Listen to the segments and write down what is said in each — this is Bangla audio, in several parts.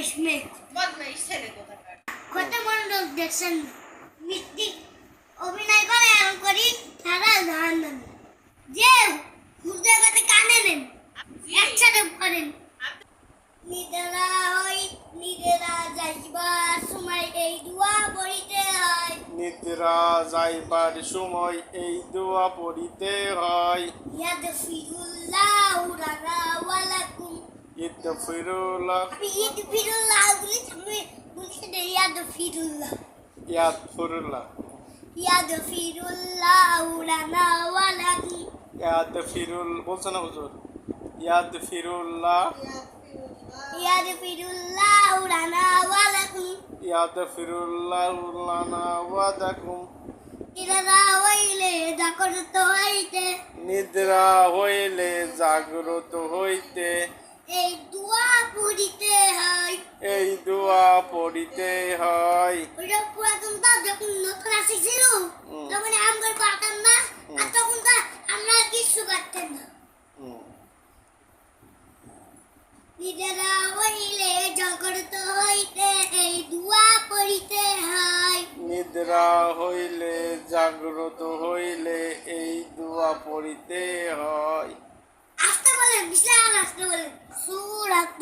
বদমাইশ মেয়ে বদমাইশ ছেলে কোথাকার কত মনোযোগ দেখছেন মিথ্যিক অভিনয় করে এরকম করি তারা ধান দেন যে হুজুর কাছে কানে নেন একসাথে করেন নিজেরা হই নিজেরা যাইবার সময় এই দুয়া পড়িতে হয় নিদ্রা যাইবার সময় এই দোয়া পড়িতে হয় ইয়াদ ফিরুল্লাহ রানা ওয়ালাকুম ঈদ ফিরুল্লাহ ইয়াদ ফিরুল্লাহ। ইয়াদ ফুরুল্লাহ। রানা ওয়ালাকুম ইয়াদ ফিরুল বলছে না হুজুর? ইয়াদ ফিরুল্লাহ। ইয়াদ ফিরুল্লাহ রানা ওয়ালাকুম ইয়াদ ফিরুল্লাহ লানা ওয়াদাকুম ইরাদা হইলে জাগরত হইতে। নিদ্রা হইলে জাগ্রত হইতে। এই দুয়া পড়িতে হয়। এই দোয়া পড়িতে হয়। ওটা পুরাতন তো যখন নতুন আসিছিল তখন আমরা পারতাম না আর তখন তো আমরা কিছু পারতাম না। নিজেরা হইলে জাগরত হইতে এই দুয়া পড়িতে হয়। নিদ্রা হইলে জাগ্রত হইলে এই দোয়া পড়িতে হয় আসতে বলেন বিশাল আসতে বলেন সুরাতুল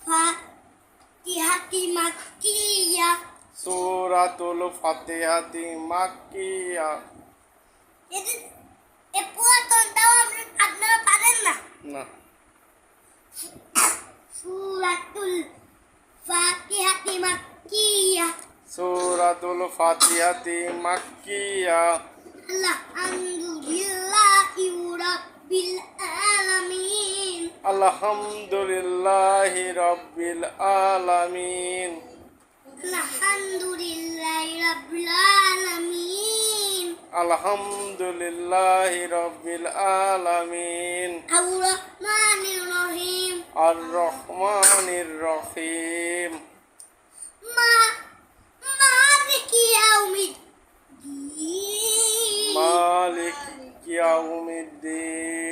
ফাতিহাতি মাক্কিয়া সূরাতুল ফাতিহাতি মাক্কিয়া এদের এ পুরাতনটাও আপনি- আপনারা পারেন না না সুরাতুল ফাতিহাতি মাক্কিয়া সূরাতুল ফাতিহাতি মাক্কিয়া আল্লাহ আলহামদুলিল্লাহি রাব্বিল আলামিন আলহামদুলিল্লাহি রাব্বিল আলামিন। আলহামদুলিল্লাহি রাব্বিল আলামিন। আলহামদুলিল্লাহি রাব্বিল আলামিন। আর রহমানির রহিম। আর রহমানির রহিম। মা মালিকি ইয়াউমিদ্দিন মালিক ইয়াউমিদ্দিন।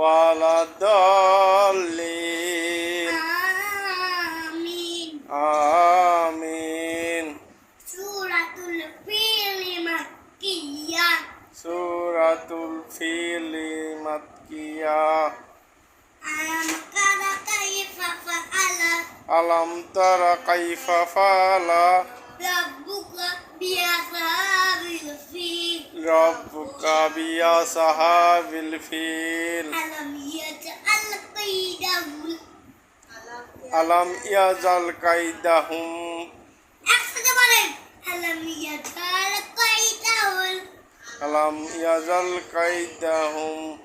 waladallin. Amin. Amin. Suratul fili makkiyah. Suratul fili makkiyah. Alam tara kaifa fa'ala? Alam tara kaifa fa'ala? Rabbuka biasa ربك بأصحاب الفيل ألم يجعل كيدهم ألم يجعل كيدهم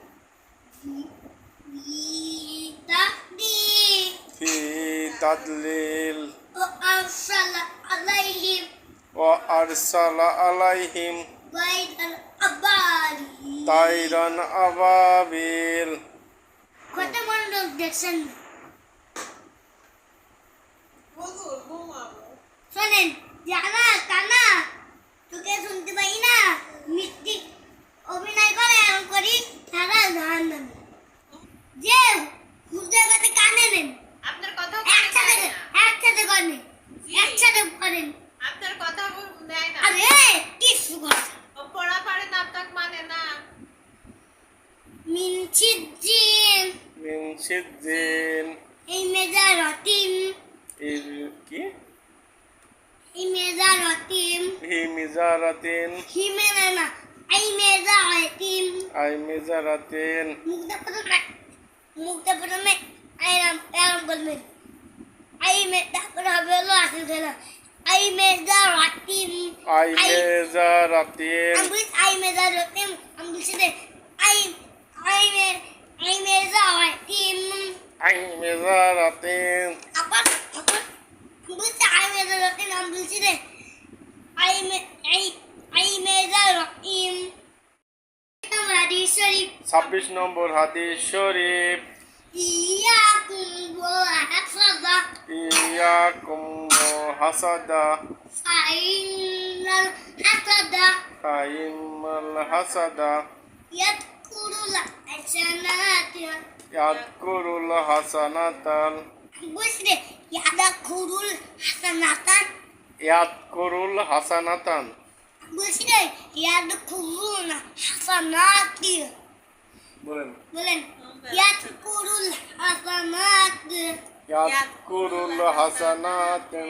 في تضليل وأرسل عليهم وأرسل عليهم তাইরান আবাবিল। কত মনোযোগ দেখছেন? শোনেন জানা কানা তোকে শুনতে পাই না। মিথ্যিক অভিনয় করে এরকম করি তারা ধান যে হুজুর কাছে কানে নেন। আপনার কথা একসাথে একসাথে করেন একসাথে করেন। আপনার কথা দেয় না। আরে কিছু কথা পড়া পারে না আপনার মানে না। মিন সিদ্দিন মিন সিদ্দিন এই মেজা রতিম। কি? এই রতিম। হি মিজারাতিন হিমেলে না এই মেজা রতিম। আই মিজারাতিন মুখটা প্রথমে মুখটা প্রথমে আইরাম এরম করবেন আই মে তারপরে হবে হলো আসল খেলা আইমেজারাতিন আমি বলছি আইমেজারাতিন আমি বলছি আই আইমে আইমেজারাতিন আইমেজারাতিন আবার বলছি আইমেজারাতিন আমি বলছি রে আইমে আই আইমেজারাতিন হাদিস শরীফ 26 নম্বর হাদিস শরীফ। ইয়াকুম ওয়া হাফযা ইয়াকুম হাসাদা ফাইনাল হাসাদা ফাইমাল হাসাদা ইয়াদকুরুল হাসানাত ইয়াদকুরুল হাসানাতাল বুঝলে ইয়াদকুরুল হাসানাতান ইয়াদকুরুল হাসানাতান বুঝলে ইয়াদকুরুল হাসানাতি বলেন বলেন ইয়াদকুরুল হাসানাত ইয়াদকুরুল হাসানাতান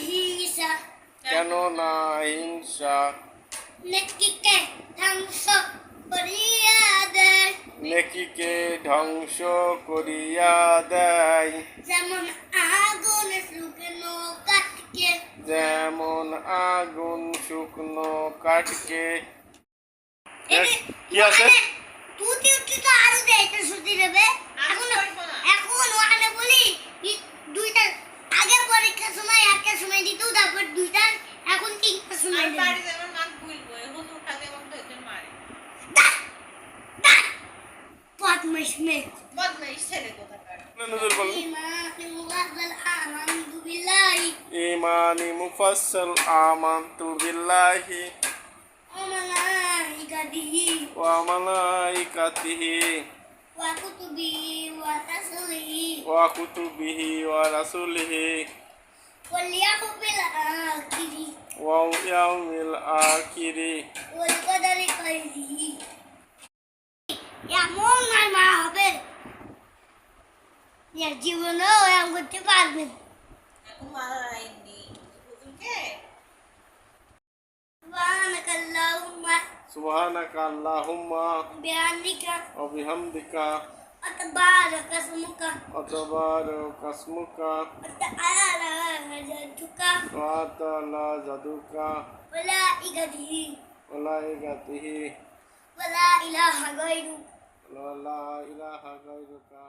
হিংসা কেন না হিংসা নেকিকে ধ্বংস করিয়া দেয় নেকিকে ধ্বংস করিয়া দেয় যেমন আগুন শুকনো কাঠকে যেমন আগুন শুকনো কাঠকে কি আছে? তুতি তো আরও দেবে এখন ওখানে বলি ই- দুইটা আগে পরীক্ষার সময় একটা সময় দিত তারপর দুইটা এখন তিনটা সময় আমি দেবে বাড়ি যাবার মান ভুলবো এখন উঠাতে এবং ধরতে মারে বদমাইশ মেয়ে বদমাইশ ছেলে কোথাকার নজর বল ইমানি মুফাসসাল আমানতু বিল্লাহি ওয়া মালাইকাতিহি ওয়া কুতুবিহি ওয়া রাসূলিহি ওয়া কুতুবিহি ওয়া রাসূলিহি ওয়াল ইয়াউমিল আখিরি। ওয়া ইয়াউমিল আখিরি ওয়াল কদরি খাইরিহি এমন আমার মা হবে। এর জীবনেও এমন করতে পারবেন এখন মারা আইনি বুঝুকে سبحانك اللهم সুবহানাকা আল্লাহুম্মা بحمدك ওয়া বিহামদিকা وتبارك اسمك ওয়া তাবারাকা ইসমুকা وتعالى جدك ওয়া তাআলা জাদুকা وملائكته ওয়া লাইকাতিহি ولا إله غيرك ওয়া লা ইলাহা গায়রুকা